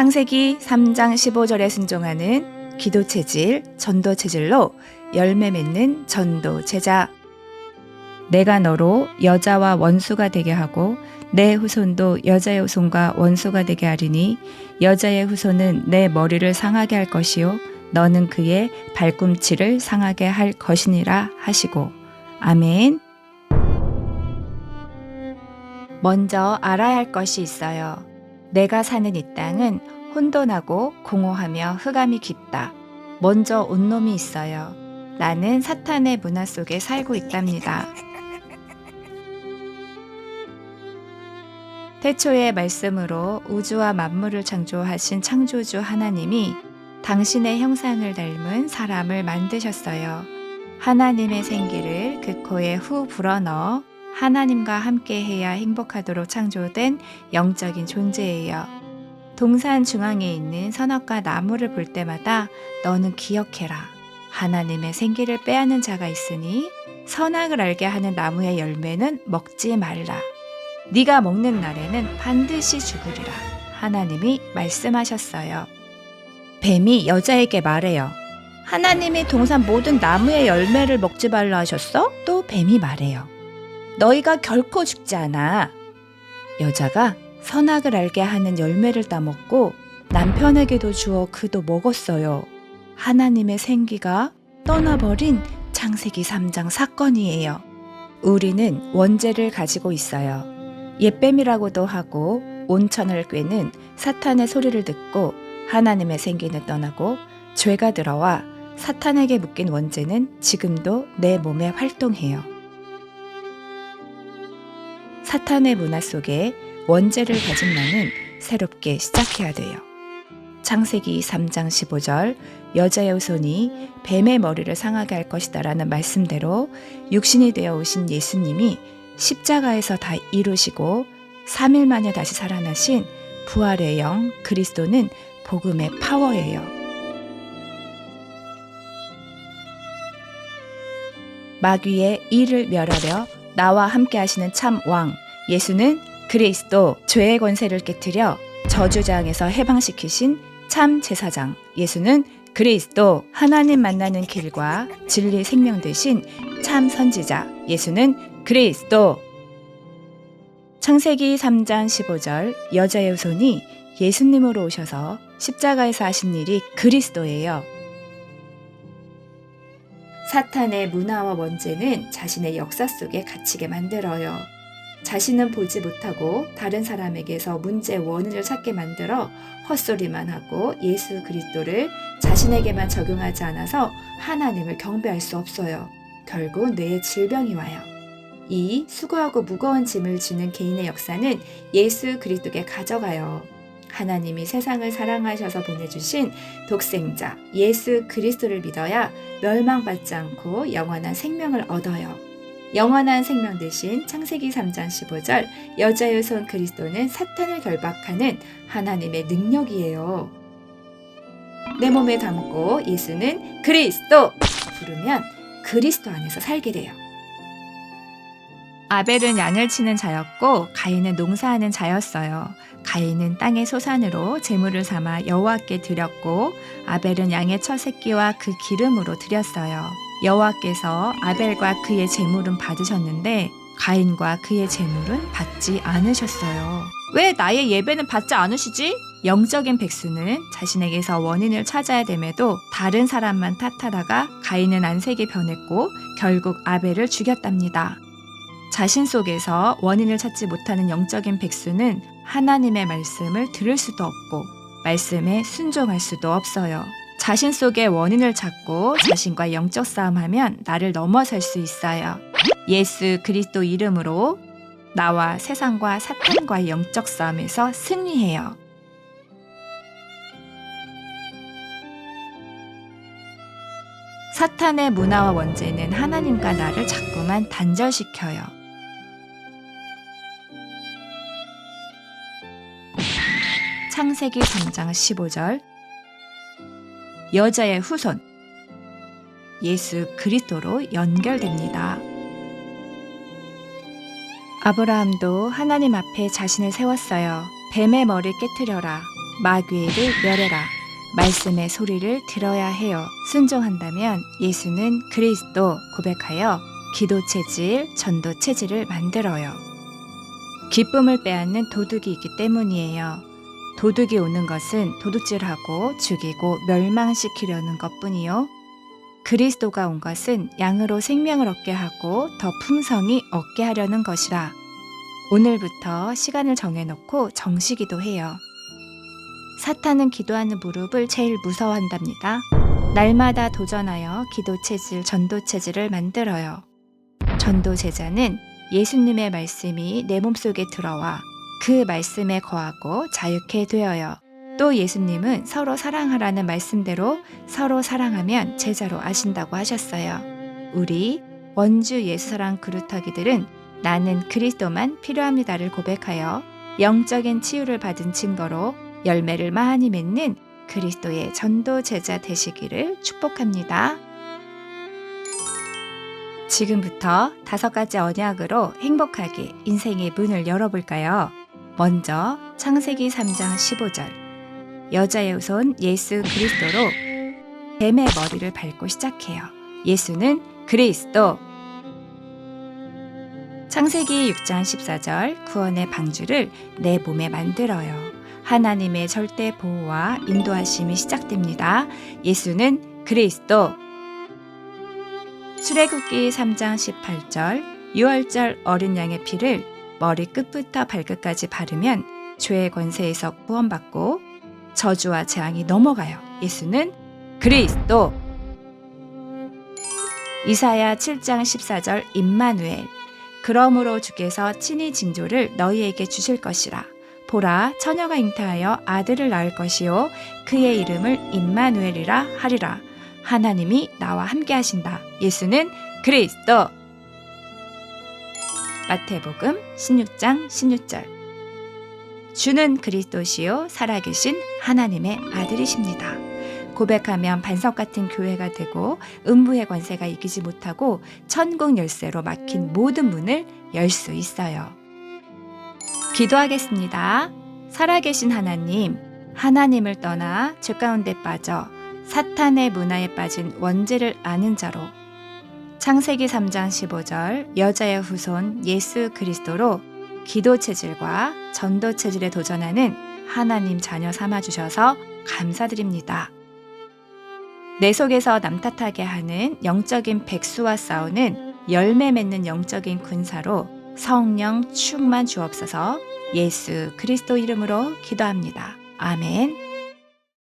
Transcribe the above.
창세기 3장 15절에 순종하는 기도 체질, 전도 체질로 열매 맺는 전도 제자. 내가 너로 여자와 원수가 되게 하고 내 후손도 여자의 후손과 원수가 되게 하리니 여자의 후손은 내 머리를 상하게 할 것이요 너는 그의 발꿈치를 상하게 할 것이니라 하시고 아멘. 먼저 알아야 할 것이 있어요. 내가 사는 이 땅은 혼돈하고 공허하며 흑암이 깊다. 먼저 온 놈이 있어요. 나는 사탄의 문화 속에 살고 있답니다. 태초의 말씀으로 우주와 만물을 창조하신 창조주 하나님이 당신의 형상을 닮은 사람을 만드셨어요. 하나님의 생기를 그 코에 후 불어넣어 하나님과 함께 해야 행복하도록 창조된 영적인 존재예요. 동산 중앙에 있는 선악과 나무를 볼 때마다 너는 기억해라. 하나님의 생기를 빼앗는 자가 있으니 선악을 알게 하는 나무의 열매는 먹지 말라. 네가 먹는 날에는 반드시 죽으리라. 하나님이 말씀하셨어요. 뱀이 여자에게 말해요. 하나님이 동산 모든 나무의 열매를 먹지 말라 하셨어? 또 뱀이 말해요. 너희가 결코 죽지 않아. 여자가 선악을 알게 하는 열매를 따먹고 남편에게도 주어 그도 먹었어요. 하나님의 생기가 떠나버린 창세기 3장 사건이에요. 우리는 원죄를 가지고 있어요. 옛뱀이라고도 하고 온천을 꿰는 사탄의 소리를 듣고 하나님의 생기는 떠나고 죄가 들어와 사탄에게 묶인 원죄는 지금도 내 몸에 활동해요. 사탄의 문화 속에 원죄를 가진 나는 새롭게 시작해야 돼요. 창세기 3장 15절 여자의 후손이 뱀의 머리를 상하게 할 것이다라는 말씀대로 육신이 되어 오신 예수님이 십자가에서 다 이루시고 3일 만에 다시 살아나신 부활의 영 그리스도는 복음의 파워예요. 마귀의 이를 멸하려 나와 함께 하시는 참 왕 예수는 그리스도 죄의 권세를 깨뜨려 저주장에서 해방시키신 참 제사장 예수는 그리스도 하나님 만나는 길과 진리 생명 되신 참 선지자 예수는 그리스도 창세기 3장 15절 여자의 후손이 예수님으로 오셔서 십자가에서 하신 일이 그리스도예요. 사탄의 문화와 원죄는 자신의 역사 속에 갇히게 만들어요. 자신은 보지 못하고 다른 사람에게서 문제의 원인을 찾게 만들어 헛소리만 하고 예수 그리스도를 자신에게만 적용하지 않아서 하나님을 경배할 수 없어요. 결국 뇌에 질병이 와요. 이 수고하고 무거운 짐을 지는 개인의 역사는 예수 그리스도께 가져가요. 하나님이 세상을 사랑하셔서 보내주신 독생자 예수 그리스도를 믿어야 멸망받지 않고 영원한 생명을 얻어요. 영원한 생명 대신 창세기 3장 15절 여자의 손 그리스도는 사탄을 결박하는 하나님의 능력이에요. 내 몸에 담고 예수는 그리스도 부르면 그리스도 안에서 살게 돼요. 아벨은 양을 치는 자였고 가인은 농사하는 자였어요. 가인은 땅의 소산으로 제물을 삼아 여호와께 드렸고 아벨은 양의 첫 새끼와 그 기름으로 드렸어요. 여호와께서 아벨과 그의 제물은 받으셨는데 가인과 그의 제물은 받지 않으셨어요. 왜 나의 예배는 받지 않으시지? 영적인 백수는 자신에게서 원인을 찾아야 됨에도 다른 사람만 탓하다가 가인은 안색이 변했고 결국 아벨을 죽였답니다. 자신 속에서 원인을 찾지 못하는 영적인 백수는 하나님의 말씀을 들을 수도 없고 말씀에 순종할 수도 없어요. 자신 속에 원인을 찾고 자신과 영적 싸움하면 나를 넘어설 수 있어요. 예수 그리스도 이름으로 나와 세상과 사탄과의 영적 싸움에서 승리해요. 사탄의 문화와 원죄는 하나님과 나를 자꾸만 단절시켜요. 창세기 3장 15절 여자의 후손 예수 그리스도로 연결됩니다. 아브라함도 하나님 앞에 자신을 세웠어요. 뱀의 머리 깨뜨려라. 마귀를 멸해라. 말씀의 소리를 들어야 해요. 순종한다면 예수는 그리스도 고백하여 기도 체질, 전도 체질을 만들어요. 기쁨을 빼앗는 도둑이 있기 때문이에요. 도둑이 오는 것은 도둑질하고 죽이고 멸망시키려는 것뿐이요. 그리스도가 온 것은 양으로 생명을 얻게 하고 더 풍성히 얻게 하려는 것이라. 오늘부터 시간을 정해놓고 정시기도 해요. 사탄은 기도하는 무릎을 제일 무서워한답니다. 날마다 도전하여 기도 체질, 전도 체질을 만들어요. 전도 제자는 예수님의 말씀이 내 몸속에 들어와 그 말씀에 거하고 자유케 되어요. 또 예수님은 서로 사랑하라는 말씀대로 서로 사랑하면 제자로 아신다고 하셨어요. 우리 원주 예수사랑 그루터기들은 나는 그리스도만 필요합니다를 고백하여 영적인 치유를 받은 증거로 열매를 많이 맺는 그리스도의 전도 제자 되시기를 축복합니다. 지금부터 다섯 가지 언약으로 행복하게 인생의 문을 열어볼까요? 먼저 창세기 3장 15절 여자의 후손 예수 그리스도로 뱀의 머리를 밟고 시작해요. 예수는 그리스도 창세기 6장 14절 구원의 방주를 내 몸에 만들어요. 하나님의 절대 보호와 인도하심이 시작됩니다. 예수는 그리스도 출애굽기 3장 18절 유월절 어린 양의 피를 머리 끝부터 발끝까지 바르면 죄의 권세에서 구원받고 저주와 재앙이 넘어가요. 예수는 그리스도. 이사야 7장 14절 임마누엘 그러므로 주께서 친히 징조를 너희에게 주실 것이라. 보라 처녀가 잉태하여 아들을 낳을 것이요 그의 이름을 임마누엘이라 하리라. 하나님이 나와 함께 하신다. 예수는 그리스도 마태복음 16장 16절 주는 그리스도시요 살아계신 하나님의 아들이십니다. 고백하면 반석 같은 교회가 되고 음부의 권세가 이기지 못하고 천국 열쇠로 막힌 모든 문을 열 수 있어요. 기도하겠습니다. 살아계신 하나님, 하나님을 떠나 죄 가운데 빠져 사탄의 문화에 빠진 원죄를 아는 자로 창세기 3장 15절 여자의 후손 예수 그리스도로 기도 체질과 전도 체질에 도전하는 하나님 자녀 삼아 주셔서 감사드립니다. 내 속에서 남 탓하게 하는 영적인 백수와 싸우는 열매 맺는 영적인 군사로 성령 충만 주옵소서 예수 그리스도 이름으로 기도합니다. 아멘.